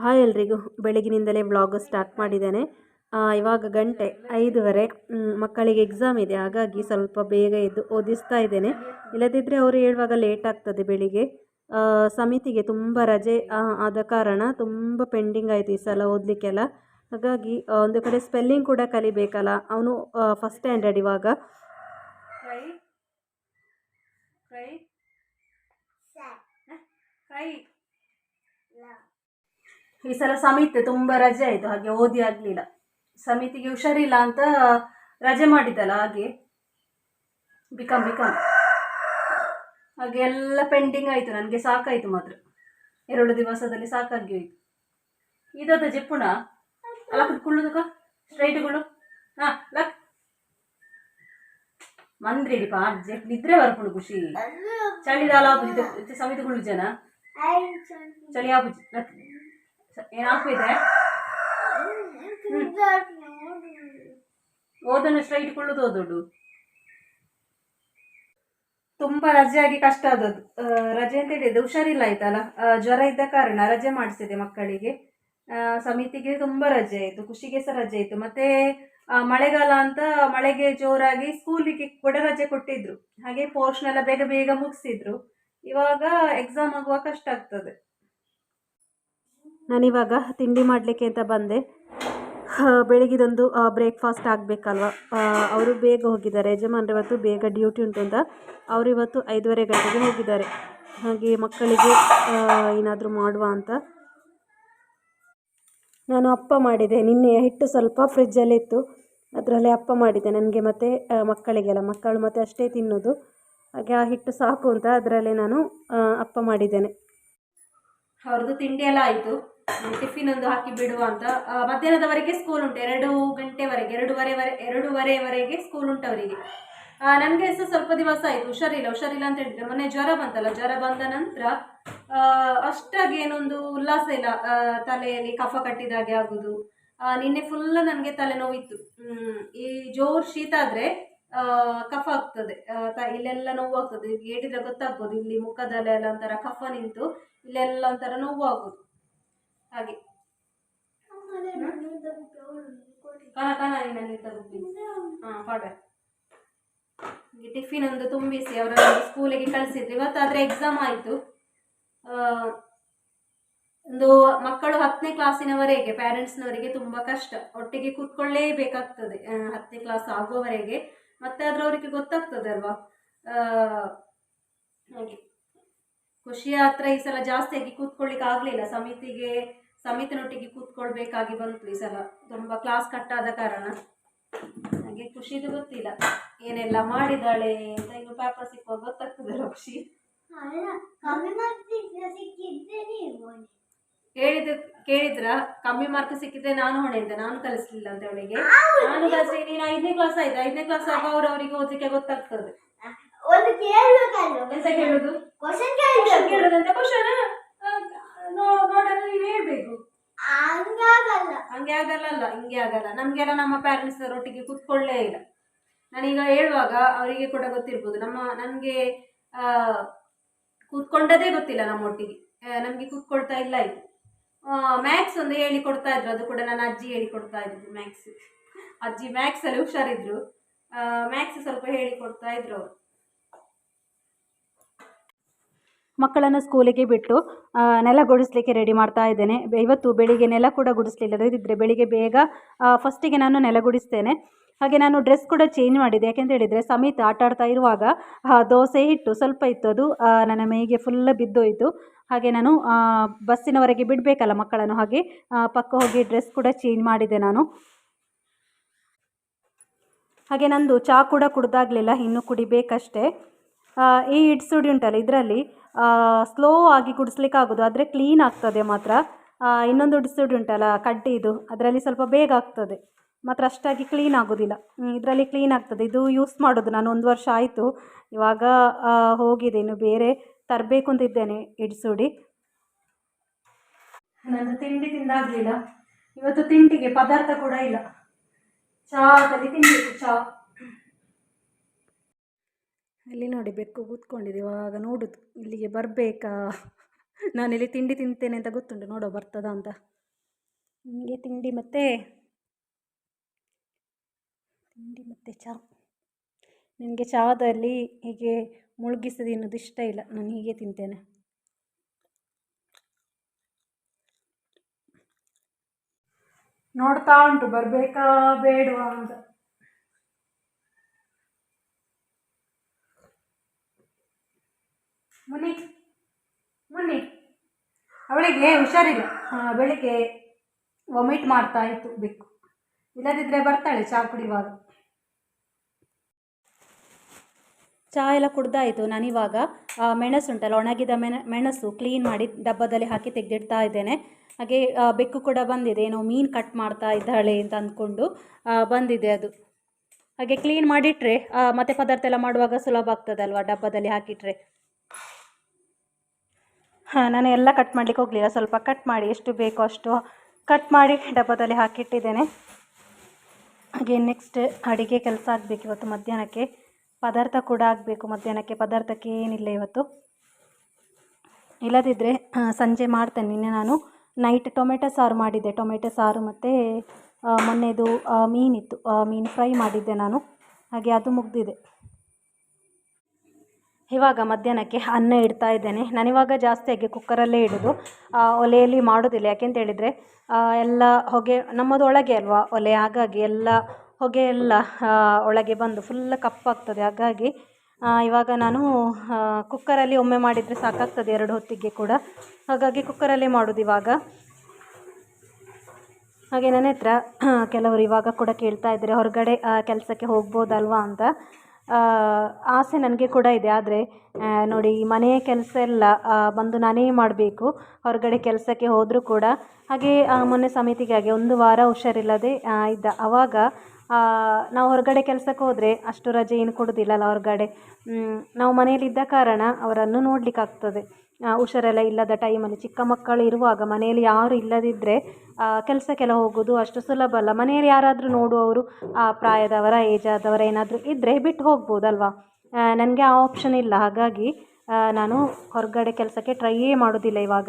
Hi ಎಲ್ರಿಗೂ. ಬೆಳಗಿನಿಂದಲೇ vlog start ಮಾಡಿದ್ದೇನೆ. ಇವಾಗ ಗಂಟೆ ಐದುವರೆ. ಮಕ್ಕಳಿಗೆ ಎಕ್ಸಾಮ್ ಇದೆ. ಹಾಗಾಗಿ ಸ್ವಲ್ಪ ಬೇಗ ಎದ್ದು ಓದಿಸ್ತಾ ಇದ್ದೇನೆ. ಇಲ್ಲದಿದ್ದರೆ ಅವರು ಹೇಳುವಾಗ ಲೇಟ್ ಆಗ್ತದೆ ಬೆಳಿಗ್ಗೆ. ಸಮಿತಿಗೆ ತುಂಬ ರಜೆ ಆದ ಕಾರಣ ತುಂಬ ಪೆಂಡಿಂಗ್ ಆಯಿತು ಈ ಸಲ ಓದಲಿಕ್ಕೆಲ್ಲ. ಹಾಗಾಗಿ ಒಂದು ಕಡೆ ಸ್ಪೆಲ್ಲಿಂಗ್ ಕೂಡ ಕಲಿಬೇಕಲ್ಲ. ಅವನು ಫಸ್ಟ್ ಸ್ಟ್ಯಾಂಡರ್ಡ್ ಇವಾಗ. ಈ ಸಲ ಸಮಿತಿ ತುಂಬ ರಜೆ ಆಯಿತು ಹಾಗೆ ಓದಿ ಆಗಲಿಲ್ಲ. ಸಮಿತಿಗೆ ಹುಷಾರಿಲ್ಲ ಅಂತ ರಜೆ ಮಾಡಿದ್ದಲ್ಲ ಹಾಗೆ ಬಿಕಮ್ ಬಿಕಮ್ ಹಾಗೆ ಎಲ್ಲ ಪೆಂಡಿಂಗ್ ಆಯಿತು ನನಗೆ ಸಾಕಾಯಿತು ಮಾತ್ರ. ಎರಡು ದಿವಸದಲ್ಲಿ ಸಾಕಾಗಿ ಹೋಯಿತು. ಇದಾದ ಜಿಪ್ಪುಣ? ಅಲ್ಲ ಕುಳ್ಳುದಕ್ಕ ಸ್ಟ್ರೈಟ್ಗಳು ಹಾಂ ಲಕ್ ಮಂದ್ರಿಡಿ ಪಾಡ್ಜೆ ನಿದ್ರೆ ಬರ್ಕೊಂಡು ಖುಷಿ. ಚಳಿದಾಲ ಸಮಿತಿಗಳು ಜನ. ಚಳಿ ಆಪುಜಿ ಏನು ಹಾಕಿದೆ ಓದನ್ನು ಸ್ಟ್ರೈಟ್ ಕೊಳ್ಳುದು ಓದೋಡು ತುಂಬಾ ರಜೆ ಆಗಿ ಕಷ್ಟ ಆದದ್ದು ರಜೆ ಅಂತ ಹೇಳಿದ್ರೆ ಹುಷಾರಿಲ್ಲ ಆಯ್ತಲ್ಲ? ಜ್ವರ ಇದ್ದ ಕಾರಣ ರಜೆ ಮಾಡಿಸಿದೆ ಮಕ್ಕಳಿಗೆ. ಸಮಿತಿಗೆ ತುಂಬಾ ರಜೆ ಆಯಿತು ಖುಷಿಗೆ ಸಹ ರಜೆ ಆಯಿತು ಮತ್ತೆ ಮಳೆಗಾಲ ಅಂತ ಮಳೆಗೆ ಜೋರಾಗಿ ಸ್ಕೂಲಿಗೆ ಕೂಡ ರಜೆ ಕೊಟ್ಟಿದ್ರು. ಹಾಗೆ ಪೋರ್ಷನ್ ಎಲ್ಲ ಬೇಗ ಬೇಗ ಮುಗಿಸಿದ್ರು. ಇವಾಗ ಎಕ್ಸಾಮ್ ಆಗುವ ಕಷ್ಟ ಆಗ್ತದೆ. ನಾನಿವಾಗ ತಿಂಡಿ ಮಾಡಲಿಕ್ಕೆ ಅಂತ ಬಂದೆ. ಆ, ಬೆಳಿಗ್ಗೆದೊಂದು ಬ್ರೇಕ್ಫಾಸ್ಟ್ ಆಗಬೇಕಲ್ವ? ಅವರು ಬೇಗ ಹೋಗಿದ್ದಾರೆ. ಯಜಮಾನ್ರು ಇವತ್ತು ಬೇಗ ಡ್ಯೂಟಿ ಉಂಟು ಅಂತ ಅವರು ಇವತ್ತು ಐದೂವರೆ ಗಂಟೆಗೆ ಹೋಗಿದ್ದಾರೆ. ಹಾಗೆ ಮಕ್ಕಳಿಗೆ ಏನಾದರೂ ಮಾಡುವ ಅಂತ. ನಾನು ಅಪ್ಪ ಮಾಡಿದೆ. ನಿನ್ನೆ ಹಿಟ್ಟು ಸ್ವಲ್ಪ ಫ್ರಿಜ್ಜಲ್ಲಿತ್ತು ಅದರಲ್ಲೇ ಅಪ್ಪ ಮಾಡಿದೆ. ನನಗೆ ಮತ್ತು ಮಕ್ಕಳಿಗೆಲ್ಲ ಮಕ್ಕಳು ಮತ್ತು ಅಷ್ಟೇ ತಿನ್ನೋದು. ಹಾಗೆ ಆ ಹಿಟ್ಟು ಸಾಕು ಅಂತ ಅದರಲ್ಲೇ ನಾನು ಅಪ್ಪ ಮಾಡಿದ್ದೇನೆ. ಅವ್ರದ್ದು ತಿಂಡಿ ಎಲ್ಲ ಆಯಿತು? ಟಿಫಿನ್ ಒಂದು ಹಾಕಿ ಬಿಡುವ ಅಂತ. ಮಧ್ಯಾಹ್ನದವರೆಗೆ ಸ್ಕೂಲ್ ಉಂಟು. ಎರಡು ಗಂಟೆವರೆಗೆ, ಎರಡೂವರೆವರೆ, ಎರಡೂವರೆವರೆಗೆ ಸ್ಕೂಲ್ ಉಂಟು ಅವರಿಗೆ. ನನಗೆ ಸಹ ಸ್ವಲ್ಪ ದಿವಸ ಆಯಿತು. ಹುಷಾರಿಲ್ಲ ಹುಷಾರಿಲ್ಲ ಅಂತ ಹೇಳಿದ್ರೆ ಮೊನ್ನೆ ಜ್ವರ ಬಂತಲ್ಲ, ಜ್ವರ ಬಂದ ನಂತರ ಅಷ್ಟಾಗಿ ಏನೊಂದು ಉಲ್ಲಾಸ ಇಲ್ಲ. ತಲೆಯಲ್ಲಿ ಕಫ ಕಟ್ಟಿದಾಗೆ ಆಗೋದು. ನಿನ್ನೆ ಫುಲ್ ನನಗೆ ತಲೆನೋವಿತ್ತು. ಈ ಜೋರು ಶೀತ ಆದರೆ ಕಫ ಆಗ್ತದೆ. ಇಲ್ಲೆಲ್ಲ ನೋವು ಆಗ್ತದೆ ಹೇಳಿದ್ರೆ ಗೊತ್ತಾಗ್ಬೋದು, ಇಲ್ಲಿ ಮುಖದಲ್ಲೆಲ್ಲ ಒಂಥರ ಕಫ ನಿಂತು, ಇಲ್ಲೆಲ್ಲ ಒಂಥರ ನೋವು ಆಗೋದು ಹಾಗೆ. ಹಾಂ ಈ ಟಿಫಿನ್ ಒಂದು ತುಂಬಿಸಿ ಅವರನ್ನು ಸ್ಕೂಲಿಗೆ ಕಳಿಸಿದ್ರು ಇವತ್ತಾದ್ರೆ ಎಕ್ಸಾಮ್ ಆಯಿತು. ಒಂದು ಮಕ್ಕಳು ಹತ್ತನೇ ಕ್ಲಾಸಿನವರೆಗೆ ಪ್ಯಾರೆಂಟ್ಸ್ನವರಿಗೆ ತುಂಬ ಕಷ್ಟ. ಒಟ್ಟಿಗೆ ಕೂತ್ಕೊಳ್ಳೇಬೇಕಾಗ್ತದೆ. ಬೇಕಾಗ್ತದೆ ಹತ್ತನೇ ಕ್ಲಾಸ್ ಆಗುವವರೆಗೆ. ಮತ್ತೆ ಆದ್ರೆ ಅವರಿಗೆ ಗೊತ್ತಾಗ್ತದೆ ಅಲ್ವಾ? ಹಾಗೆ. ಖುಷಿ ಹತ್ರ ಈ ಸಲ ಜಾಸ್ತಿಯಾಗಿ ಕೂತ್ಕೊಳ್ಳಿಕ್ಕೆ ಆಗಲಿಲ್ಲ ಸಮಿತಿಗೆ ಸಮಿತಿನೊಟ್ಟಿಗೆ ಕೂತ್ಕೊಳ್ಬೇಕಾಗಿ ಬಂತು ಈ ಸಲ. ತುಂಬ ಕ್ಲಾಸ್ ಕಟ್ಟಾದ ಕಾರಣ. ನನಗೆ ಖುಷಿದು ಗೊತ್ತಿಲ್ಲ. ಏನೆಲ್ಲ ಮಾಡಿದಾಳೆ ಅಂತ ಇನ್ನು ಪೇಪರ್ ಸಿಕ್ಕುವಾಗ ಗೊತ್ತಾಗ್ತದೆ ಖುಷಿ ಹೇಳಿದ ಕೇಳಿದ್ರ? ಕಮ್ಮಿ ಮಾರ್ಕ್ ಸಿಕ್ಕಿದ್ರೆ ನಾನು ಹೊಣೆ ಅಂತ. ನಾನು ಕಲಿಸ್ಲಿಲ್ಲ ಅಂತ ಅವಳಿಗೆ. ನಾನು ಕಲಿಸಿ ನೀನು ಐದನೇ ಕ್ಲಾಸ್ ಆಯ್ತು. ಐದನೇ ಕ್ಲಾಸ್ ಆಗ ಅವ್ರು ಅವರಿಗೆ ಓದಲಿಕ್ಕೆ ಗೊತ್ತಾಗ್ತದೆ. ಒಂದು ಕೇಳುದು? ಕ್ವಶನ್ ಕೇಳುದಂತೆ ಕ್ವಶನ್ ನೋಡೋಣ ನೀವು ಹೇಳ್ಬೇಕು. ಹಂಗಾಗಲ್ಲ. ಹಂಗೆ ಆಗಲ್ಲ ಅಲ್ಲ ಹಿಂಗೆ ಆಗಲ್ಲ. ನಮಗೆಲ್ಲ ನಮ್ಮ ಪ್ಯಾರೆಂಟ್ಸ್ ಒಟ್ಟಿಗೆ ಕೂತ್ಕೊಳ್ಳೇ ಇಲ್ಲ. ನಾನೀಗ ಹೇಳುವಾಗ ಅವರಿಗೆ ಕೂಡ ಗೊತ್ತಿರ್ಬೋದು. ನಮ್ಮ ನನಗೆ ಕೂತ್ಕೊಂಡದೇ ಗೊತ್ತಿಲ್ಲ ನಮ್ಮೊಟ್ಟಿಗೆ ನಮಗೆ ಕೂತ್ಕೊಳ್ತಾ ಇಲ್ಲ ಇದು. ಮ್ಯಾಥ್ಸ್ ಒಂದು ಹೇಳಿ ಕೊಡ್ತಾ ಇದ್ರು. ಅದು ಕೂಡ ನನ್ನ ಅಜ್ಜಿ ಹೇಳಿ ಕೊಡ್ತಾ ಇದ್ರು ಮ್ಯಾಥ್ಸ್ ಅಜ್ಜಿ ಮ್ಯಾಥ್ಸಲ್ಲಿ ಹುಷಾರಿದ್ರು. ಮ್ಯಾಥ್ಸ್ ಸ್ವಲ್ಪ ಹೇಳಿ ಕೊಡ್ತಾ ಇದ್ರು ಅವರು. ಮಕ್ಕಳನ್ನು ಸ್ಕೂಲಿಗೆ ಬಿಟ್ಟು ನೆಲ ಗುಡಿಸ್ಲಿಕ್ಕೆ ರೆಡಿ ಮಾಡ್ತಾ ಇದ್ದೇನೆ. ಇವತ್ತು ಬೆಳಿಗ್ಗೆ ನೆಲ ಕೂಡ ಗುಡಿಸ್ಲಿಲ್ಲ. ಇದ್ದಿದ್ರೆ ಬೆಳಿಗ್ಗೆ ಬೇಗ ಫಸ್ಟಿಗೆ ನಾನು ನೆಲ ಗುಡಿಸ್ತೇನೆ. ಹಾಗೆ ನಾನು ಡ್ರೆಸ್ ಕೂಡ ಚೇಂಜ್ ಮಾಡಿದೆ. ಯಾಕೆಂತ ಹೇಳಿದರೆ, ಸಮೇತ ಆಟ ಆಡ್ತಾ ಇರುವಾಗ ದೋಸೆ ಹಿಟ್ಟು ಸ್ವಲ್ಪ ಇತ್ತು ಅದು ನನ್ನ ಮೈಗೆ ಫುಲ್ ಬಿದ್ದೋಯಿತು. ಹಾಗೆ ನಾನು ಬಸ್ಸಿನವರೆಗೆ ಬಿಡಬೇಕಲ್ಲ ಮಕ್ಕಳನ್ನು. ಹಾಗೆ ಪಕ್ಕ ಹೋಗಿ ಡ್ರೆಸ್ ಕೂಡ ಚೇಂಜ್ ಮಾಡಿದೆ ನಾನು. ಹಾಗೆ ನಂದು ಚಹಾ ಕೂಡ ಕುಡ್ದಾಗಲಿಲ್ಲ. ಇನ್ನೂ ಕುಡಿಬೇಕಷ್ಟೇ. ಈ ಇಡ್ಸುಡಿ ಉಂಟಲ್ಲ, ಇದರಲ್ಲಿ ಸ್ಲೋ ಆಗಿ ಕುಡಿಸ್ಲಿಕ್ಕೆ ಆಗೋದು ಆದರೆ ಕ್ಲೀನ್ ಆಗ್ತದೆ ಮಾತ್ರ. ಇನ್ನೊಂದು ಇಡ್ಸುಡಿ ಉಂಟಲ್ಲ ಕಡ್ಡಿದು ಅದರಲ್ಲಿ ಸ್ವಲ್ಪ ಬೇಗ ಆಗ್ತದೆ. ಮಾತ್ರ ಅಷ್ಟಾಗಿ ಕ್ಲೀನ್ ಆಗೋದಿಲ್ಲ. ಇದರಲ್ಲಿ ಕ್ಲೀನ್ ಆಗ್ತದೆ. ಇದು ಯೂಸ್ ಮಾಡೋದು, ನಾನು ಒಂದು ವರ್ಷ ಆಯಿತು. ಇವಾಗ ಹೋಗಿದೆ, ಇನ್ನು ಬೇರೆ ತರಬೇಕು ಅಂತ ಇದ್ದೇನೆ ಇಡ್ಸುಡಿ ನಾನು ತಿಂಡಿ ತಿಂದಾಗಲಿಲ್ಲ. ಇವತ್ತು ತಿಂಡಿಗೆ ಪದಾರ್ಥ ಕೂಡ ಇಲ್ಲ. ಚಹಾ ತಿನ್ಬೇಕು, ಚಹಾ. ಅಲ್ಲಿ ನೋಡಿ ಬೆಕ್ಕು ಕೂತ್ಕೊಂಡಿದೆ. ಇವಾಗ ನೋಡುದು ಇಲ್ಲಿಗೆ ಬರಬೇಕಾ? ಇಲ್ಲಿ ತಿಂಡಿ ತಿಂತೇನೆ ಅಂತ ಗೊತ್ತುಂಟು. ನೋಡೋ ಬರ್ತದ ಅಂತ. ನಿಮಗೆ ತಿಂಡಿ ಮತ್ತೆ? ತಿಂಡಿ ಮತ್ತೆ ಚಹಾ ನನಗೆ ಚಹಾದಲ್ಲಿ ಹೀಗೆ ಮುಳುಗಿಸಿ ತಿನ್ನೋದು ಇಷ್ಟ ಇಲ್ಲ. ನಾನು ಹೀಗೆ ತಿಂತೇನೆ. ನೋಡ್ತಾ ಉಂಟು. ಬರಬೇಕಾ ಬೇಡವಾ ಅಂತ ಮುನಿ ಮುನ್ನಿ ಅವಳಿಗೆ ಹುಷಾರಿಲ್ಲ. ಬೆಳಿಗ್ಗೆ ವಾಮಿಟ್ ಮಾಡ್ತಾ ಇತ್ತು ಬೆಕ್ಕು. ಇಲ್ಲದಿದ್ದರೆ ಬರ್ತಾಳೆ ಚಹಾ ಕುಡಿಯುವಾಗ. ಚಹಾ ಎಲ್ಲ ಕುಡ್ದಾಯಿತು. ನಾನಿವಾಗ ಮೆಣಸು ಉಂಟಲ್ಲ, ಒಣಗಿದ ಮೆಣ, ಮೆಣಸು ಕ್ಲೀನ್ ಮಾಡಿ ಡಬ್ಬದಲ್ಲಿ ಹಾಕಿ ತೆಗೆದಿಡ್ತಾ ಇದ್ದೇನೆ. ಹಾಗೆ ಬೆಕ್ಕು ಕೂಡ ಬಂದಿದೆ. ಏನೋ ಮೀನು ಕಟ್ ಮಾಡ್ತಾ ಇದ್ದಾಳೆ ಅಂತ ಅಂದ್ಕೊಂಡು ಬಂದಿದೆ ಅದು. ಹಾಗೆ ಕ್ಲೀನ್ ಮಾಡಿಟ್ರೆ ಮತ್ತೆ ಪದಾರ್ಥ ಎಲ್ಲ ಮಾಡುವಾಗ ಸುಲಭ ಆಗ್ತದಲ್ವ, ಡಬ್ಬದಲ್ಲಿ ಹಾಕಿಟ್ರೆ? ನಾನು ಎಲ್ಲ ಕಟ್ ಮಾಡಲಿಕ್ಕೆ ಹೋಗಲಿಲ್ಲ. ಸ್ವಲ್ಪ ಕಟ್ ಮಾಡಿ, ಎಷ್ಟು ಬೇಕೋ ಅಷ್ಟು ಕಟ್ ಮಾಡಿ ಡಬ್ಬದಲ್ಲಿ ಹಾಕಿಟ್ಟಿದ್ದೇನೆ. ಹಾಗೆ ನೆಕ್ಸ್ಟ್ ಅಡಿಗೆ ಕೆಲಸ ಆಗಬೇಕು ಇವತ್ತು ಮಧ್ಯಾಹ್ನಕ್ಕೆ. ಪದಾರ್ಥ ಕೂಡ ಆಗಬೇಕು ಮಧ್ಯಾಹ್ನಕ್ಕೆ. ಪದಾರ್ಥಕ್ಕೆ ಏನಿಲ್ಲ ಇವತ್ತು. ಇಲ್ಲದಿದ್ದರೆ ಸಂಜೆ ಮಾಡ್ತೇನೆ ನಿನ್ನೆ ನಾನು. ನೈಟ್ ಟೊಮೆಟೊ ಸಾರು ಮಾಡಿದ್ದೆ. ಟೊಮೆಟೊ ಸಾರು ಮತ್ತು ಮೊನ್ನೆದು ಮೀನಿತ್ತು. ಮೀನು ಫ್ರೈ ಮಾಡಿದ್ದೆ ನಾನು. ಹಾಗೆ ಅದು ಮುಗ್ದಿದೆ. ಇವಾಗ ಮಧ್ಯಾಹ್ನಕ್ಕೆ ಅನ್ನ ಇಡ್ತಾ ಇದ್ದೇನೆ. ನಾನಿವಾಗ ಜಾಸ್ತಿಯಾಗಿ ಕುಕ್ಕರಲ್ಲೇ ಇಡೋದು. ಒಲೆಯಲ್ಲಿ ಮಾಡೋದಿಲ್ಲ. ಯಾಕೆಂತ ಹೇಳಿದರೆ ಎಲ್ಲ ಹೊಗೆ, ನಮ್ಮದು ಒಳಗೆ ಅಲ್ವಾ ಒಲೆ? ಹಾಗಾಗಿ ಎಲ್ಲ ಹೊಗೆ ಎಲ್ಲ ಒಳಗೆ ಬಂದು ಫುಲ್ ಕಪ್ಪಾಗ್ತದೆ. ಹಾಗಾಗಿ ಇವಾಗ ನಾನು ಕುಕ್ಕರಲ್ಲಿ ಒಮ್ಮೆ ಮಾಡಿದರೆ ಸಾಕಾಗ್ತದೆ ಎರಡು ಹೊತ್ತಿಗೆ ಕೂಡ. ಹಾಗಾಗಿ ಕುಕ್ಕರಲ್ಲೇ ಮಾಡೋದು ಇವಾಗ. ಹಾಗೆ ನನ್ನ ಹತ್ರ ಕೆಲವರು ಇವಾಗ ಕೂಡ ಕೇಳ್ತಾ ಇದ್ದಾರೆ, ಹೊರಗಡೆ ಕೆಲಸಕ್ಕೆ ಹೋಗ್ಬೋದಲ್ವಾ? ಅಂತ. ಆಸೆ ನನಗೆ ಕೂಡ ಇದೆ. ಆದರೆ ನೋಡಿ, ಈ ಮನೆಯ ಕೆಲಸ ಎಲ್ಲ ಬಂದು ನಾನೇ ಮಾಡಬೇಕು. ಹೊರಗಡೆ ಕೆಲಸಕ್ಕೆ ಹೋದರೂ ಕೂಡ. ಹಾಗೆ ಮೊನ್ನೆ ಸಮಿತಿಗಾಗಿ ಒಂದು ವಾರ ಹುಷಾರಿಲ್ಲದೆ ಇದ್ದ. ಆವಾಗ ನಾವು ಹೊರಗಡೆ ಕೆಲಸಕ್ಕೆ ಹೋದರೆ ಅಷ್ಟು ರಜೆ ಏನು ಕೊಡೋದಿಲ್ಲಲ್ಲ ಹೊರಗಡೆ. ನಾವು ಮನೆಯಲ್ಲಿದ್ದ ಕಾರಣ ಅವರನ್ನು ನೋಡಲಿಕ್ಕಾಗ್ತದೆ. ಹುಷಾರೆಲ್ಲ ಇಲ್ಲದ ಟೈಮಲ್ಲಿ ಚಿಕ್ಕ ಮಕ್ಕಳು ಇರುವಾಗ ಮನೆಯಲ್ಲಿ ಯಾರು ಇಲ್ಲದಿದ್ದರೆ ಕೆಲಸಕ್ಕೆಲ್ಲ ಹೋಗೋದು ಅಷ್ಟು ಸುಲಭ ಅಲ್ಲ. ಮನೆಯಲ್ಲಿ ಯಾರಾದರೂ ನೋಡುವವರು, ಆ, ಪ್ರಾಯದವರ, ಏಜಾದವರ ಏನಾದರೂ ಇದ್ದರೆ ಬಿಟ್ಟು ಹೋಗ್ಬೋದಲ್ವಾ? ನನಗೆ ಆ ಆಪ್ಷನ್ ಇಲ್ಲ. ಹಾಗಾಗಿ ನಾನು ಹೊರಗಡೆ ಕೆಲಸಕ್ಕೆ ಟ್ರೈಯೇ ಮಾಡೋದಿಲ್ಲ ಇವಾಗ.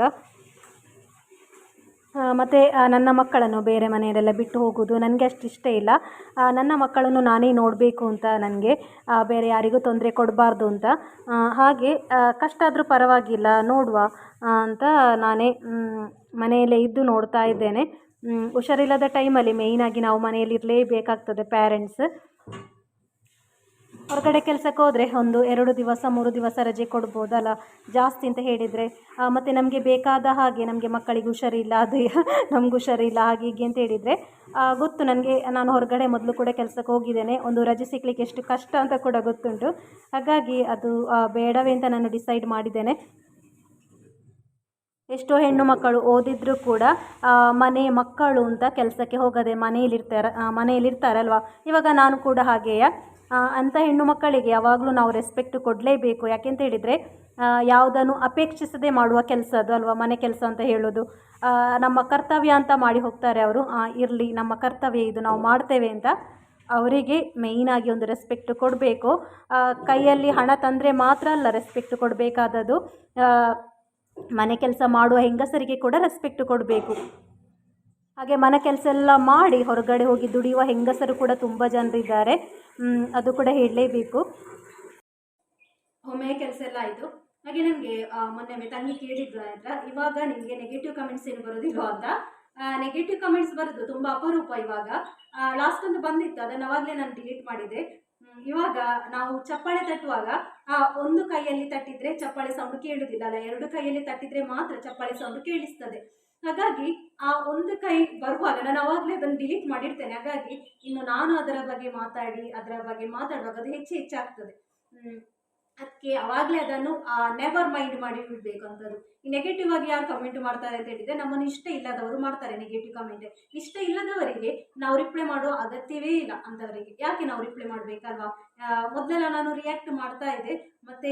ಮತ್ತು ನನ್ನ ಮಕ್ಕಳನ್ನು ಬೇರೆ ಮನೆಯಲ್ಲೆಲ್ಲ ಬಿಟ್ಟು ಹೋಗೋದು ನನಗೆ ಅಷ್ಟು ಇಷ್ಟ ಇಲ್ಲ. ನನ್ನ ಮಕ್ಕಳನ್ನು ನಾನೇ ನೋಡಬೇಕು ಅಂತ ನನಗೆ ಬೇರೆ ಯಾರಿಗೂ ತೊಂದರೆ ಕೊಡಬಾರ್ದು ಅಂತ. ಹಾಗೆ ಕಷ್ಟ ಆದರೂ ಪರವಾಗಿಲ್ಲ, ನೋಡುವ ಅಂತ ನಾನೇ ಮನೆಯಲ್ಲೇ ಇದ್ದು ನೋಡ್ತಾ ಇದ್ದೇನೆ. ಹುಷಾರಿಲ್ಲದ ಟೈಮಲ್ಲಿ ಮೇಯ್ನಾಗಿ ನಾವು ಮನೆಯಲ್ಲಿ ಇರಲೇಬೇಕಾಗ್ತದೆ ಪ್ಯಾರೆಂಟ್ಸ್ ಹೊರಗಡೆ ಕೆಲಸಕ್ಕೆ ಹೋದರೆ ಒಂದು ಎರಡು ದಿವಸ, ಮೂರು ದಿವಸ ರಜೆ ಕೊಡ್ಬೋದಲ್ಲ? ಜಾಸ್ತಿ ಅಂತ ಹೇಳಿದರೆ ಮತ್ತು ನಮಗೆ ಬೇಕಾದ ಹಾಗೆ ನಮಗೆ ಮಕ್ಕಳಿಗೆ ಹುಷಾರಿಲ್ಲ, ಅದು ನಮ್ಗೆ ಹುಷಾರಿಲ್ಲ, ಹಾಗೆ ಹೀಗೆ ಅಂತ ಹೇಳಿದರೆ ಗೊತ್ತು ನನಗೆ, ನಾನು ಹೊರಗಡೆ ಮೊದಲು ಕೂಡ ಕೆಲಸಕ್ಕೆ ಹೋಗಿದ್ದೇನೆ. ಒಂದು ರಜೆ ಸಿಗ್ಲಿಕ್ಕೆ ಎಷ್ಟು ಕಷ್ಟ ಅಂತ ಕೂಡ ಗೊತ್ತುಂಟು. ಹಾಗಾಗಿ ಅದು ಬೇಡವೇ ಅಂತ ನಾನು ಡಿಸೈಡ್ ಮಾಡಿದ್ದೇನೆ. ಎಷ್ಟೋ ಹೆಣ್ಣು ಮಕ್ಕಳು ಓದಿದ್ರೂ ಕೂಡ ಮನೆ ಮಕ್ಕಳು ಅಂತ ಕೆಲಸಕ್ಕೆ ಹೋಗದೆ ಮನೆಯಲ್ಲಿರ್ತಾರೆ ಮನೆಯಲ್ಲಿರ್ತಾರಲ್ವ? ಇವಾಗ ನಾನು ಕೂಡ ಹಾಗೆಯೇ. ಅಂಥ ಹೆಣ್ಣು ಮಕ್ಕಳಿಗೆ ಯಾವಾಗಲೂ ನಾವು ರೆಸ್ಪೆಕ್ಟ್ ಕೊಡಲೇಬೇಕು. ಯಾಕೆಂತ ಹೇಳಿದರೆ ಯಾವುದನ್ನು ಅಪೇಕ್ಷಿಸದೆ ಮಾಡುವ ಕೆಲಸ ಅದು ಅಲ್ವಾ? ಮನೆ ಕೆಲಸ ಅಂತ ಹೇಳೋದು. ನಮ್ಮ ಕರ್ತವ್ಯ ಅಂತ ಮಾಡಿ ಹೋಗ್ತಾರೆ ಅವರು. ಇರಲಿ, ನಮ್ಮ ಕರ್ತವ್ಯ ಇದು, ನಾವು ಮಾಡ್ತೇವೆ ಅಂತ ಅವರಿಗೆ ಮೇಯ್ನಾಗಿ ಒಂದು ರೆಸ್ಪೆಕ್ಟ್ ಕೊಡಬೇಕು. ಕೈಯಲ್ಲಿ ಹಣ ತಂದರೆ ಮಾತ್ರ ಅಲ್ಲ ರೆಸ್ಪೆಕ್ಟ್ ಕೊಡಬೇಕಾದದ್ದು. ಮನೆ ಕೆಲಸ ಮಾಡುವ ಹೆಂಗಸರಿಗೆ ಕೂಡ ರೆಸ್ಪೆಕ್ಟ್ ಕೊಡಬೇಕು. ಹಾಗೆ ಮನೆ ಕೆಲಸ ಎಲ್ಲ ಮಾಡಿ ಹೊರಗಡೆ ಹೋಗಿ ದುಡಿಯುವ ಹೆಂಗಸರು ಕೂಡ ತುಂಬ ಜನರಿದ್ದಾರೆ ಅದು ಕೂಡ ಹೇಳಲೇಬೇಕು. ಒಮ್ಮೆ ಕೆಲಸ ಎಲ್ಲ ಆಯಿತು. ಹಾಗೆ ನನಗೆ ಮೊನ್ನೆ ತಂಗಿ ಕೇಳಿದ್ರು ಆಯ್ತಾ? ಇವಾಗ ನಿಮಗೆ ನೆಗೆಟಿವ್ ಕಮೆಂಟ್ಸ್ ಏನು ಬರೋದಿಲ್ವಾ ಅಂತ? ನೆಗೆಟಿವ್ ಕಮೆಂಟ್ಸ್ ಬರೋದು ತುಂಬ ಅಪರೂಪ ಇವಾಗ. ಲಾಸ್ಟ್ ಒಂದು ಬಂದಿತ್ತು, ಅದನ್ನು ಅವಾಗಲೇ ನಾನು ಡಿಲೀಟ್ ಮಾಡಿದೆ. ಇವಾಗ ನಾವು ಚಪ್ಪಾಳೆ ತಟ್ಟುವಾಗ ಒಂದು ಕೈಯಲ್ಲಿ ತಟ್ಟಿದ್ರೆ ಚಪ್ಪಾಳೆ ಸೌಂಡ್ ಕೇಳುವುದಿಲ್ಲ ಅಲ್ಲ? ಎರಡು ಕೈಯಲ್ಲಿ ತಟ್ಟಿದ್ರೆ ಮಾತ್ರ ಚಪ್ಪಾಳೆ ಸೌಂಡ್ ಕೇಳಿಸ್ತದೆ. ಹಾಗಾಗಿ ಆ ಒಂದು ಕೈ ಬರುವಾಗ, ನಾನು ಅವಾಗಲೇ ಅದನ್ನು ಡಿಲೀಟ್ ಮಾಡಿರ್ತೇನೆ. ಹಾಗಾಗಿ ಇನ್ನು ನಾನು ಅದರ ಬಗ್ಗೆ ಮಾತಾಡಿ, ಅದರ ಬಗ್ಗೆ ಮಾತಾಡುವಾಗ ಅದು ಹೆಚ್ಚು ಹೆಚ್ಚಾಗ್ತದೆ. ಅದಕ್ಕೆ ಅವಾಗಲೇ ಅದನ್ನು ನೆವರ್ ಮೈಂಡ್ ಮಾಡಿ ಬಿಡಬೇಕು ಅಂತದ್ದು. ಈ ನೆಗೆಟಿವ್ ಆಗಿ ಯಾರು ಕಮೆಂಟ್ ಮಾಡ್ತಾರೆ ಅಂತ ಹೇಳಿದ್ರೆ, ನಮ್ಮನ್ನು ಇಷ್ಟ ಇಲ್ಲದವರು ಮಾಡ್ತಾರೆ ನೆಗೆಟಿವ್ ಕಮೆಂಟ್ ಇಷ್ಟ ಇಲ್ಲದವರಿಗೆ ನಾವು ರಿಪ್ಲೈ ಮಾಡುವ ಅಗತ್ಯವೇ ಇಲ್ಲ ಅಂತವರಿಗೆ. ಯಾಕೆ ನಾವು ರಿಪ್ಲೈ ಮಾಡಬೇಕಲ್ವಾ? ಮೊದಲೆಲ್ಲ ನಾನು ರಿಯಾಕ್ಟ್ ಮಾಡ್ತಾ ಇದ್ದೆ. ಮತ್ತೆ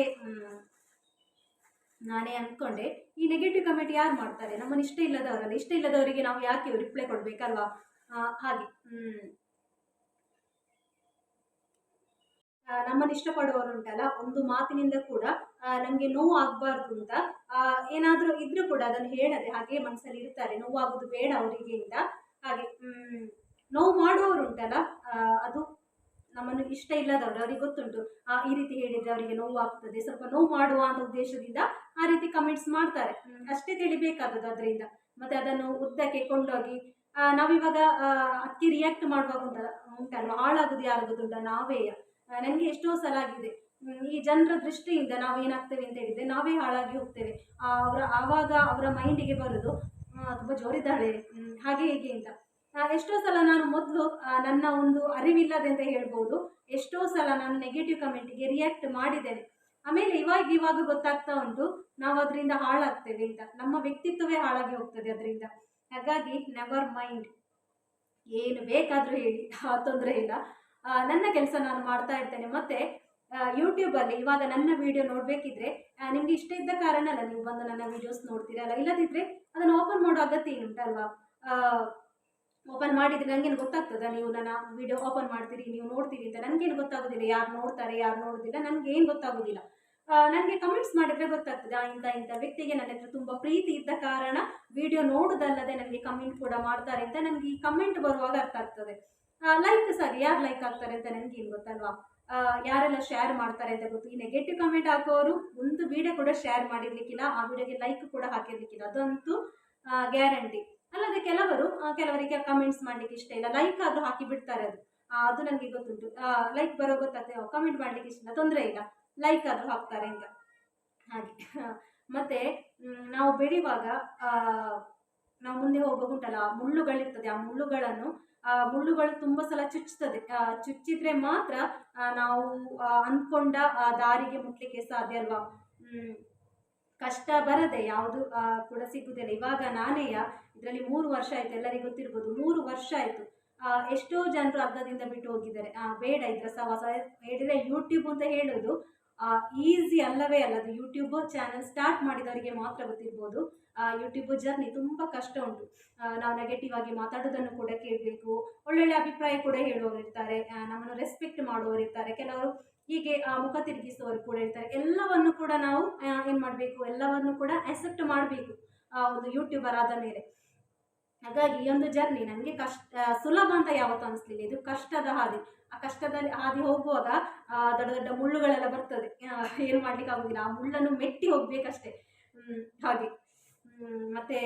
ನಾನೇ ಅಂದ್ಕೊಂಡೆ ಈ ನೆಗೆಟಿವ್ ಕಮೆಂಟ್ ಯಾರು ಮಾಡ್ತಾರೆ? ನಮ್ಮನ್ನು ಇಷ್ಟ ಇಲ್ಲದವರಲ್ಲ, ಇಷ್ಟ ಇಲ್ಲದವರಿಗೆ ನಾವು ಯಾಕೆ ರಿಪ್ಲೈ ಕೊಡಬೇಕಲ್ವಾ? ಹಾಗೆ. ನಮ್ಮನ್ನು ಇಷ್ಟಪಡುವವರು ಉಂಟಲ್ಲ, ಒಂದು ಮಾತಿನಿಂದ ಕೂಡ ನಮಗೆ ನೋವು ಆಗಬಾರ್ದು ಅಂತ ಏನಾದರೂ ಇದ್ರೂ ಕೂಡ ಅದನ್ನು ಹೇಳದೆ ಹಾಗೆ ಮನಸ್ಸಲ್ಲಿ ಇರ್ತಾರೆ. ನೋವಾಗೋದು ಬೇಡ ಅವರಿಗೆ ಅಂತ ಹಾಗೆ ನೋವು ಮಾಡುವವರು ಉಂಟಲ್ಲ ಅದು ನಮ್ಮನ್ನು ಇಷ್ಟ ಇಲ್ಲದವರು ಅವರಿಗೆ ಗೊತ್ತುಂಟು ಆ, ಈ ರೀತಿ ಹೇಳಿದ್ರೆ ಅವರಿಗೆ ನೋವು ಆಗ್ತದೆ ಸ್ವಲ್ಪ ನೋವು ಮಾಡುವ ಅಂತ ಉದ್ದೇಶದಿಂದ ಆ ರೀತಿ ಕಮೆಂಟ್ಸ್ ಮಾಡ್ತಾರೆ. ಅಷ್ಟೇ ತಿಳಿಬೇಕಾದದ್ದು ಅದರಿಂದ. ಮತ್ತೆ ಅದನ್ನು ಉದ್ದಕ್ಕೆ ಕೊಂಡೋಗಿ ನಾವಿವಾಗ ಅಕ್ಕಿ ರಿಯಾಕ್ಟ್ ಮಾಡುವಾಗ ಉಂಟ ಉಂಟಲ್ವ? ಹಾಳಾಗುದು ಯಾರು ಗೊತ್ತುಂಟ ನಾವೇ ನನಗೆ ಎಷ್ಟೋ ಸಲ ಆಗಿದೆ. ಈ ಜನರ ದೃಷ್ಟಿಯಿಂದ ನಾವು ಏನಾಗ್ತೇವೆ ಅಂತ ಹೇಳಿದ್ರೆ ನಾವೇ ಹಾಳಾಗಿ ಹೋಗ್ತೇವೆ. ಅವರ ಆವಾಗ ಅವರ ಮೈಂಡಿಗೆ ಬರೋದು ತುಂಬ ಜೋರಿದ್ದಾಳೆ. ಹಾಗೆ ಹೀಗೆ ಅಂತ. ಎಷ್ಟೋ ಸಲ ನಾನು ಮೊದಲು ನನ್ನ ಒಂದು ಅರಿವಿಲ್ಲದೆ ಅಂತ ಹೇಳ್ಬೋದು. ಎಷ್ಟೋ ಸಲ ನಾನು ನೆಗೆಟಿವ್ ಕಮೆಂಟಿಗೆ ರಿಯಾಕ್ಟ್ ಮಾಡಿದ್ದೇನೆ. ಆಮೇಲೆ ಇವಾಗ ಇವಾಗ ಗೊತ್ತಾಗ್ತಾ ಉಂಟು, ನಾವು ಅದರಿಂದ ಹಾಳಾಗ್ತೇವೆ ಅಂತ. ನಮ್ಮ ವ್ಯಕ್ತಿತ್ವವೇ ಹಾಳಾಗಿ ಹೋಗ್ತದೆ ಅದರಿಂದ. ಹಾಗಾಗಿ ನೆವರ್ ಮೈಂಡ್ ಏನು ಬೇಕಾದರೂ ಹೇಳಿ ತೊಂದರೆ ಇಲ್ಲ. ನನ್ನ ಕೆಲಸ ನಾನು ಮಾಡ್ತಾ ಇರ್ತೇನೆ. ಮತ್ತು ಯೂಟ್ಯೂಬಲ್ಲಿ ಇವಾಗ ನನ್ನ ವಿಡಿಯೋ ನೋಡಬೇಕಿದ್ರೆ ನಿಮಗೆ ಇಷ್ಟ ಇದ್ದ ಕಾರಣ ಅಲ್ಲ, ನೀವು ಬಂದು ನನ್ನ ವಿಡಿಯೋಸ್ ನೋಡ್ತೀರಲ್ಲ. ಇಲ್ಲದಿದ್ದರೆ ಅದನ್ನು ಓಪನ್ ಮಾಡೋ ಅಗತ್ಯ ಏನುಂಟಲ್ವಾ? ಓಪನ್ ಮಾಡಿದರೆ ನನಗೇನು ಗೊತ್ತಾಗ್ತದ? ನೀವು ನನ್ನ ವಿಡಿಯೋ ಓಪನ್ ಮಾಡ್ತೀರಿ, ನೀವು ನೋಡ್ತೀರಿ ಅಂತ ನನಗೇನು ಗೊತ್ತಾಗೋದಿಲ್ಲ. ಯಾರು ನೋಡ್ತಾರೆ, ಯಾರು ನೋಡೋದಿಲ್ಲ ನನಗೆ ಏನು ಗೊತ್ತಾಗೋದಿಲ್ಲ ನನಗೆ ಕಮೆಂಟ್ಸ್ ಮಾಡಿದರೆ ಗೊತ್ತಾಗ್ತದೆ? ಇಂಥ ಇಂಥ ವ್ಯಕ್ತಿಗೆ ನನ್ನ ಹತ್ರ ತುಂಬ ಪ್ರೀತಿ ಇದ್ದ ಕಾರಣ ವಿಡಿಯೋ ನೋಡೋದಲ್ಲದೆ ನನಗೆ ಕಮೆಂಟ್ ಕೂಡ ಮಾಡ್ತಾರೆ ಅಂತ ನನಗೆ ಈ ಕಮೆಂಟ್ ಬರುವಾಗ ಅರ್ಥ ಆಗ್ತದೆ. ಲೈಕ್ ಸರಿ, ಯಾರು ಲೈಕ್ ಆಗ್ತಾರೆ ಅಂತ ನನಗೆ ಏನು ಗೊತ್ತಲ್ವಾ ಯಾರೆಲ್ಲ ಶೇರ್ ಮಾಡ್ತಾರೆ ಅಂತ ಗೊತ್ತು. ಈ ನೆಗೆಟಿವ್ ಕಮೆಂಟ್ ಹಾಕೋರು ಒಂದು ವಿಡಿಯೋ ಕೂಡ ಶೇರ್ ಮಾಡಿರ್ಲಿಕ್ಕಿಲ್ಲ, ಆ ವಿಡಿಯೋಗೆ ಲೈಕ್ ಕೂಡ ಹಾಕಿರ್ಲಿಕ್ಕಿಲ್ಲ. ಅದಂತೂ ಗ್ಯಾರಂಟಿ ಅಲ್ಲದೆ ಕೆಲವರು ಕೆಲವರಿಗೆ ಕಮೆಂಟ್ಸ್ ಮಾಡ್ಲಿಕ್ಕೆ ಇಷ್ಟ ಇಲ್ಲ. ಲೈಕ್ ಆದ್ರೂ ಹಾಕಿ ಬಿಡ್ತಾರೆ ಅದು. ಅದು ನನಗೆ ಗೊತ್ತುಂಟು. ಲೈಕ್ ಬರೋ ಗೊತ್ತಾಗ್ತದೆ ಕಮೆಂಟ್ ಮಾಡ್ಲಿಕ್ಕೆ ಇಷ್ಟ ಇಲ್ಲ. ತೊಂದರೆ ಇಲ್ಲ. ಲೈಕ್ ಆದ್ರೂ ಹಾಕ್ತಾರೆ ಅಂತ ಹಾಗೆ. ಮತ್ತೆ ನಾವು ಬೆಳೆಯುವಾಗ ನಾವು ಮುಂದೆ ಹೋಗುವಾಗ ಆ ಮುಳ್ಳುಗಳಿರ್ತದೆ. ಆ ಮುಳ್ಳುಗಳನ್ನು, ಆ ಮುಳ್ಳುಗಳು ತುಂಬ ಸಲ ಚುಚ್ಚುತ್ತದೆ ಚುಚ್ಚಿದ್ರೆ ಮಾತ್ರ ನಾವು ಅಂದ್ಕೊಂಡ ದಾರಿಗೆ ಮುಟ್ಲಿಕ್ಕೆ ಸಾಧ್ಯ ಅಲ್ವಾ? ಕಷ್ಟ ಬರದೆ ಯಾವುದು ಕೂಡ ಸಿಗುವುದಿಲ್ಲ ಇವಾಗ ನಾನೇಯ, ಇದರಲ್ಲಿ ಮೂರು ವರ್ಷ ಆಯಿತು, ಎಲ್ಲರಿಗೂ ಗೊತ್ತಿರ್ಬೋದು, ಮೂರು ವರ್ಷ ಆಯಿತು. ಎಷ್ಟೋ ಜನರು ಅರ್ಧದಿಂದ ಬಿಟ್ಟು ಹೋಗಿದ್ದಾರೆ. ಬೇಡ ಇದ್ರ ಸಹವಾಸ ಹೇಳಿದರೆ ಯೂಟ್ಯೂಬ್ ಅಂತ ಹೇಳೋದು. ಈಸಿ ಅಲ್ಲವೇ ಅಲ್ಲ, ಅದು ಯೂಟ್ಯೂಬ್ ಚಾನಲ್ ಸ್ಟಾರ್ಟ್ ಮಾಡಿದವರಿಗೆ ಮಾತ್ರ ಗೊತ್ತಿರ್ಬೋದು. ಯೂಟ್ಯೂಬ್ ಜರ್ನಿ ತುಂಬ ಕಷ್ಟ ಉಂಟು. ನಾವು ನೆಗೆಟಿವ್ ಆಗಿ ಮಾತಾಡೋದನ್ನು ಕೂಡ ಕೇಳಬೇಕು. ಒಳ್ಳೊಳ್ಳೆ ಅಭಿಪ್ರಾಯ ಕೂಡ ಹೇಳುವವರಿರ್ತಾರೆ. ನಮ್ಮನ್ನು ರೆಸ್ಪೆಕ್ಟ್ ಮಾಡುವವರಿರ್ತಾರೆ. ಕೆಲವರು ಹೀಗೆ ಆ, ಮುಖ ತಿರುಗಿಸುವವರು ಕೂಡ ಇರ್ತಾರೆ. ಎಲ್ಲವನ್ನು ಕೂಡ ನಾವು ಏನು ಮಾಡಬೇಕು? ಎಲ್ಲವನ್ನು ಕೂಡ ಅಕ್ಸೆಪ್ಟ್ ಮಾಡಬೇಕು ಒಂದು ಯೂಟ್ಯೂಬರ್ ಆದ ಮೇಲೆ. ಹಾಗಾಗಿ ಈ ಒಂದು ಜರ್ನಿ ನನಗೆ ಕಷ್ಟ ಸುಲಭ ಅಂತ ಯಾವತ್ತೂ ಅನಿಸ್ಲಿಲ್ಲ. ಇದು ಕಷ್ಟದ ಹಾದಿ. ಆ ಕಷ್ಟದಲ್ಲಿ ಹಾದಿ ಹೋಗುವಾಗ ಆ, ದೊಡ್ಡ ದೊಡ್ಡ ಮುಳ್ಳುಗಳೆಲ್ಲ ಬರ್ತದೆ. ಏನು ಮಾಡ್ಲಿಕ್ಕೆ ಆಗೋದಿಲ್ಲ. ಆ ಮುಳ್ಳನ್ನು ಮೆಟ್ಟಿ ಹೋಗ್ಬೇಕಷ್ಟೇ. ಹಾಗೆ. ಮತ್ತೆ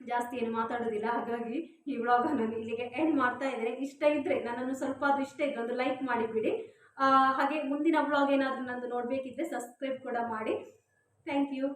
ಜಾಸ್ತಿ ಏನು ಮಾತಾಡೋದಿಲ್ಲ. ಹಾಗಾಗಿ ಈ ವ್ಲಾಗನ್ನು ಇಲ್ಲಿಗೆ ಎಂಡ್ ಮಾಡ್ತಾ ಇದ್ದೇನೆ. ಇಷ್ಟ ಇದ್ದರೆ ನನ್ನನ್ನು ಸ್ವಲ್ಪ ಆದರೂ ಇಷ್ಟ ಇದ್ದರೆ ಒಂದು ಲೈಕ್ ಮಾಡಿಬಿಡಿ. ಆ, ಹಾಗೆ ಮುಂದಿನ ವ್ಲಾಗ್ ಏನಾದರೂ ನಂದು ನೋಡಬೇಕಿದ್ರೆ ಸಬ್ಸ್ಕ್ರೈಬ್ ಕೂಡ ಮಾಡಿ. Thank you